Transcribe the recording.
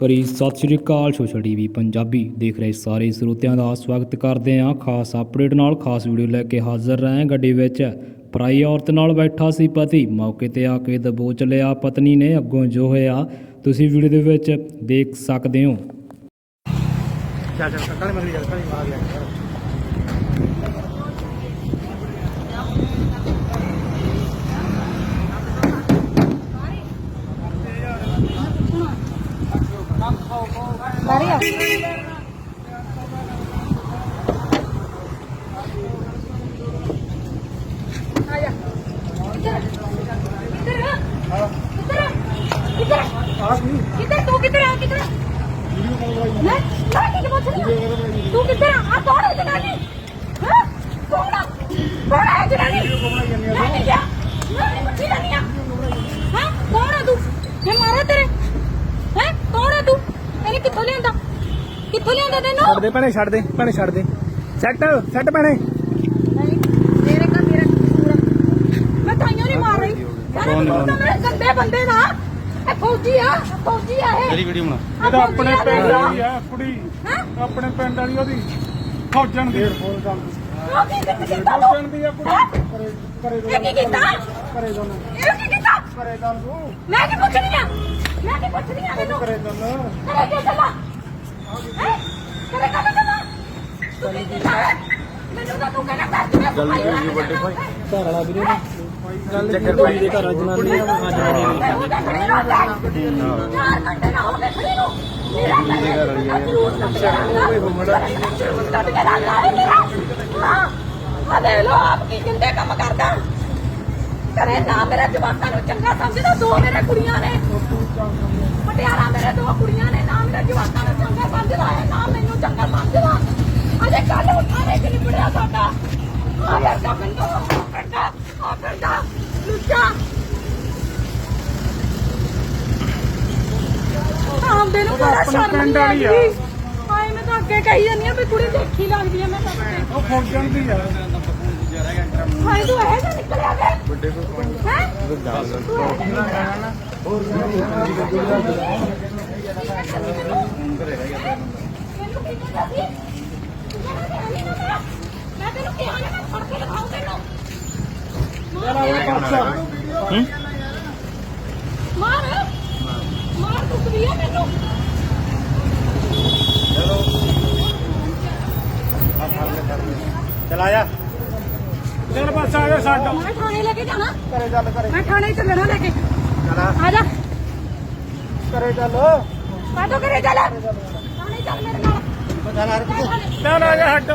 ਪਰੀ ਸਤਿ ਸ਼੍ਰੀ ਅਕਾਲ ਸੋਸ਼ਲ ਟੀਵੀ ਪੰਜਾਬੀ। ਦੇਖ ਰਹੇ ਸਾਰੇ ਸਰੋਤਿਆਂ ਦਾ ਸਵਾਗਤ ਕਰਦੇ ਹਾਂ। ਖਾਸ ਅਪਡੇਟ ਨਾਲ ਖਾਸ ਵੀਡੀਓ ਲੈ ਕੇ ਹਾਜ਼ਰ ਰਹੇ ਗੱਡੀ ਵਿੱਚ। ਪਰਾਈ ਔਰਤ ਨਾਲ ਬੈਠਾ ਸੀ ਪਤੀ। ਮੌਕੇ ਤੇ ਆ ਕੇ ਦਬੋਚ ਲਿਆ ਪਤਨੀ ਨੇ। ਅੱਗੋਂ ਜੋ ਹੋਇਆ, ਤੁਸੀਂ ਵੀਡੀਓ ਦੇ ਵਿੱਚ ਦੇਖ ਸਕਦੇ ਹੋ। ਚੱਲ ਚੱਲ ਕਾਲੇ ਮਗਰੀ ਚੱਲ ਕਾਲੇ ਆ ਗਿਆ। Maria. ਆਇਆ ਕਿੱਧਰ ਕਿੱਧਰ ਆ ਕਿੱਧਰ ਆ? ਕਿੱਧਰ ਆ? ਆ ਕੀ ਕਿੱਧਰ ਤੂੰ ਕਿੱਧਰ ਆ ਕਿੱਧਰ ਆ? ਵੀਡੀਓ ਕਾਲ ਲਾਈ ਮੈਂ ਮੈਂ ਕੀ ਪੁੱਛ ਰਹੀ ਆ? ਤੂੰ ਕਿੱਧਰ ਆ ਆ ਕੌਣ ਹੈ ਜਨਾਨੀ ਹਾਂ ਕੌਣ ਕਿੱਥੋਂ ਲਿਆਂਦਾ? ਕਿੱਥੋਂ ਲਿਆਂਦਾ ਤੈਨੂੰ? ਛੱਡ ਦੇ ਭੈਣੇ ਛੱਡ ਦੇ ਭੈਣੇ ਛੱਡ ਦੇ। ਸੈੱਟ ਸੈੱਟ ਭੈਣੇ। ਨਹੀਂ ਮੇਰੇ ਕਾ ਮੇਰਾ ਕਸੂਰ ਆ। ਮੈਂ ਤਾਈਓ ਨਹੀਂ ਮਾਰ ਰਹੀ। ਯਾਰ ਇਹ ਤਾਂ ਮੇਰੇ ਗੰਦੇ ਬੰਦੇ ਦਾ ਇਹ ਫੌਜੀ ਆ ਫੌਜੀ ਆ ਇਹ। ਮੇਰੀ ਵੀਡੀਓ ਬਣਾ। ਇਹ ਤਾਂ ਆਪਣੇ ਪਿੰਡ ਵਾਲੀ ਆ ਕੁੜੀ। ਹਾਂ? ਆਪਣੇ ਪਿੰਡ ਵਾਲੀ ਉਹਦੀ। ਫੌਜਣ ਦੀ। ਉਹ ਕੀ ਕੀਤਾ ਤੂੰ? ਫੌਜਣ ਦੀ ਆ ਕੁੜੀ। ਕਰੇ ਕਰੇ ਇਹ ਕੀ ਕੀਤਾ? ਇਹ ਕੀ ਕਰੇ ਦੋਨ ਤੂੰ? ਮੈਂ ਕੀ ਪੁੱਛਣੀ ਆ? ਮੈਂ ਕੀ ਪੁੱਛਣੀ ਆ ਮੈਨੂੰ ਕਰੇ ਦੋਨ ਕਰੇ ਕੀ ਚੱਲਾ ਹੈ? ਕਰੇ ਕਾ ਚੱਲਾ ਤੂੰ ਕੀ ਕੀਤਾ ਹੈ? ਮੈਨੂੰ ਤਾਂ ਤੂੰ ਕਹਿੰਦਾ ਕਰ ਤੂੰ ਗੱਲ ਕੀ ਵੱਡੇ ਭਾਈ। ਘਰ ਵਾਲਾ ਵੀਰੇ ਚੱਕਰ ਪਈ ਦੇ ਘਰ ਜਨਾਨੀ ਆ ਚਾਰ ਘੰਟੇ ਨਾ ਹੋ ਗਏ ਖੜੀ ਨੂੰ। ਮੇਰਾ ਮੇਰੇ ਘਰ ਵਾਲੀ ਹੈ। ਆ ਦੇ ਲੋ ਆਪ ਕੀ ਕਿੰਦੇ ਕੰਮ ਕਰਦਾ। ਕਰੇ ਨਾ ਮੇਰੇ ਜਵਾਕਾਂ ਨੂੰ ਚੰਗਾ ਸਮਝਦਾ ਦੋ ਮੇਰੇ ਕੁੜੀਆਂ ਨੇ। ਪਟਿਆਲਾ ਮੇਰੇ ਦੋ ਕੁੜੀਆਂ ਨੇ ਨਾ ਮੇਰੇ ਜਵਾਕਾਂ ਨੂੰ ਚੰਗਾ ਸਮਝਦਾ ਹੈ ਨਾ ਮੈਨੂੰ ਚੰਗਾ ਸਮਝਦਾ। ਅਜੇ ਕੱਲ ਉਠਾਣੇ ਕਿ ਨਹੀਂ ਬੜਿਆ ਸਾਡਾ। ਆ ਫਿਰਦਾ ਪਿੰਡੋਂ ਆ ਫਿਰਦਾ ਆ ਫਿਰਦਾ ਲੁੱਚਾ। ਆਉਂਦੇ ਨੂੰ ਬੜਾ ਸ਼ਰਮ ਨਹੀਂ। ਆਉਂਦੀ। ਹਾਏ ਮੈਂ ਤਾਂ ਅੱਗੇ ਕਹੀ ਜਾਂਦੀ ਆ ਵੀ ਕੁੜੀ ਦੇਖੀ ਲੱਗਦੀ ਆ ਮੈਂ ਤਾਂ। ਉਹ ਫੌਜਣ ਦੀ ਆ। ਹਾਏ ਤੂੰ ਇਹ ਤਾਂ ਨਿਕਲਿਆ ਵੇ ਵੱਡੇ ਕੋਈ ਮੈਂ ਤੈਨੂੰ ਕਿਹਾ ਨਾ ਮੈਂ ਫੜ ਕੇ ਦਿਖਾਉਂ ਤੈਨੂੰ ਹੂੰ ਮਾਰ ਮਾਰ ਤੂੰ ਵੀ ਆ ਮੈਨੂੰ ਚਲ ਆਇਆ ਜਾ ਸਾਡਾ ਮੈਂ ਥਾਣੇ ਲੈ ਕੇ ਜਾਣਾ। ਕਰੇ ਚੱਲ ਕਰੇ ਮੈਂ ਥਾਣੇ ਚੱਲਣਾ ਲੈ ਕੇ। ਚਲ ਆ ਜਾ। ਕਰੇ ਚੱਲ। ਕਾਟੋ ਕਰੇ ਚੱਲ? ਥਾਣੇ ਚੱਲ ਮੇਰੇ ਨਾਲ। ਚੱਲ ਆ ਜਾ ਹਟ।